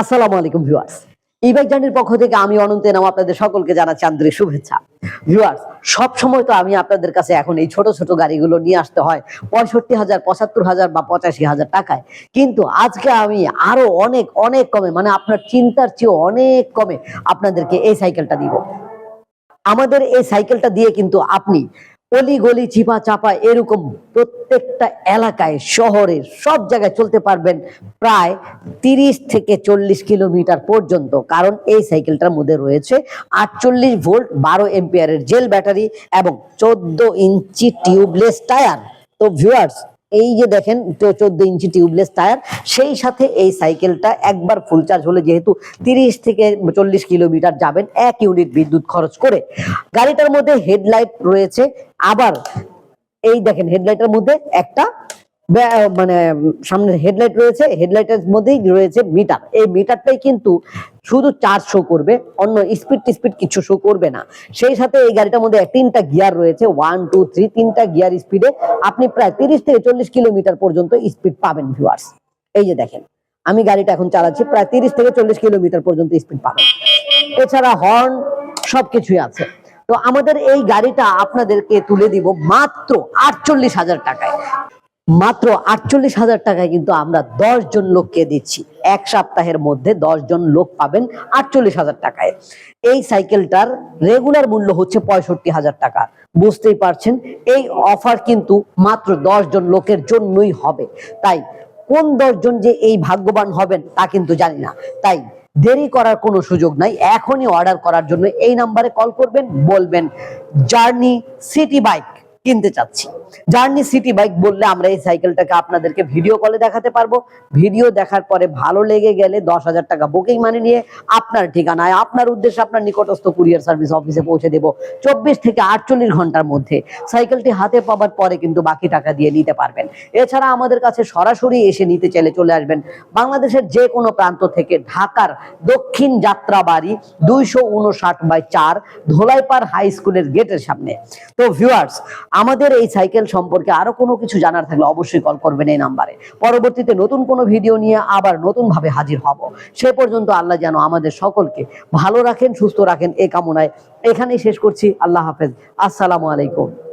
আসসালামু আলাইকুম ভিউয়ার্স। ই বাইক জার্নির পক্ষ থেকে আমি অনন্ত নাম আপনাদের সকলকে জানাচ্ছি আন্তরিক শুভেচ্ছা। ভিউয়ার্স, সব সময় তো আমি আপনাদের কাছে এখন এই ছোট ছোট গাড়িগুলো নিয়ে আসতে হয় পঁয়ষট্টি হাজার, পঁচাত্তর হাজার বা পঁচাশি হাজার টাকায়। কিন্তু আজকে আমি আরও অনেক অনেক কমে মানে আপনার চিন্তার চেয়ে অনেক কমে আপনাদেরকে এই সাইকেলটা দিব। আমাদের এই সাইকেলটা দিয়ে কিন্তু আপনি অলি গলি চিপা চাপা এরকম প্রত্যেকটা এলাকায় শহরে সব জায়গায় চলতে পারবেন প্রায় তিরিশ থেকে চল্লিশ কিলোমিটার পর্যন্ত। কারণ এই সাইকেলটার মধ্যে রয়েছে আটচল্লিশ ভোল্ট বারো এম্পিয়ারের জেল ব্যাটারি এবং চোদ্দ ইঞ্চি টিউবলেস টায়ার। তো ভিউয়ার্স এই যে দেখেন চোদ্দ ইঞ্চি টিউবলেস টায়ার, সেই সাথে এই সাইকেলটা একবার ফুল চার্জ হলে যেহেতু তিরিশ থেকে চল্লিশ কিলোমিটার যাবেন এক ইউনিট বিদ্যুৎ খরচ করে। গাড়িটার মধ্যে হেডলাইট রয়েছে আবার এই দেখেন হেডলাইটের মধ্যে একটা মানে সামনে হেডলাইট রয়েছে, হেডলাইটের মধ্যেই রয়েছে মিটার। এই মিটারটাই কিন্তু শুধু চার্জ শো করবে, অন্য স্পিড টিস্পিড কিছু শো করবে না। সেই সাথে এই গাড়িটার মধ্যে তিনটা গিয়ার রয়েছে ওয়ান টু থ্রি তিনটা গিয়ার স্পিডে আপনি প্রায় তিরিশ থেকে চল্লিশ কিলোমিটার পর্যন্ত স্পিড পাবেন ভিউয়ার্স এই যে দেখেন, আমি গাড়িটা এখন চালাচ্ছি, প্রায় তিরিশ থেকে চল্লিশ কিলোমিটার পর্যন্ত স্পিড পাবেন। এছাড়া হর্ন সবকিছুই আছে। তো আমাদের এই গাড়িটা আপনাদেরকে তুলে দিব মাত্র আটচল্লিশ হাজার টাকায়। মাত্র আটচল্লিশ হাজার টাকায় কিন্তু আমরা দশ জন লোককে দিচ্ছি। এক সপ্তাহের মধ্যে দশ জন লোক পাবেন আটচল্লিশ হাজার টাকায়। এই সাইকেলটার রেগুলার মূল্য হচ্ছে পঁয়ষট্টি হাজার টাকা। বুঝতেই পারছেন, এই অফার কিন্তু মাত্র দশ জন লোকের জন্যই হবে। তাই কোন দশজন যে এই ভাগ্যবান হবেন তা কিন্তু জানি না। তাই দেরি করার কোনো সুযোগ নাই। এখনই অর্ডার করার জন্য এই নাম্বারে কল করবেন, বলবেন জার্নি সিটি বাইক কিনতে চাচ্ছি। জার্নি সিটি বাইক বললে আমরা এই সাইকেলটাকে আপনাদেরকে ভিডিও কলে দেখাতে পারব। ভিডিও দেখার পরে ভালো লেগে গেলে দশ হাজার টাকা বুকিং মানি নিয়ে আপনার ঠিকানায়, আপনার উদ্দেশ্যে আপনার নিকটস্থ কুরিয়ার সার্ভিস অফিসে পৌঁছে দেব। চব্বিশ থেকে আটচল্লিশ ঘণ্টার মধ্যে সাইকেলটি হাতে পাবার পরে কিন্তু বাকি টাকা দিয়ে নিতে পারবেন। এছাড়া আমাদের কাছে সরাসরি এসে নিতে চাইলে চলে আসবেন বাংলাদেশের যে কোনো প্রান্ত থেকে ঢাকার দক্ষিণ যাত্রাবাড়ি দুইশো উনষাট বাই চার ধোলাইপাড় হাই স্কুলের গেটের সামনে। তো ভিউয়ার্স আমাদের এই সাইকেল সম্পর্কে আরও কোনো কিছু জানার থাকলে অবশ্যই কল করবেন এই নাম্বারে। পরবর্তীতে নতুন কোনো ভিডিও নিয়ে আবার নতুন ভাবে হাজির হব। সে পর্যন্ত আল্লাহ যেন আমাদের সকলকে ভালো রাখেন, সুস্থ রাখেন এ কামনায়। এখানেই শেষ করছি। আল্লাহ হাফেজ। আসসালামু আলাইকুম।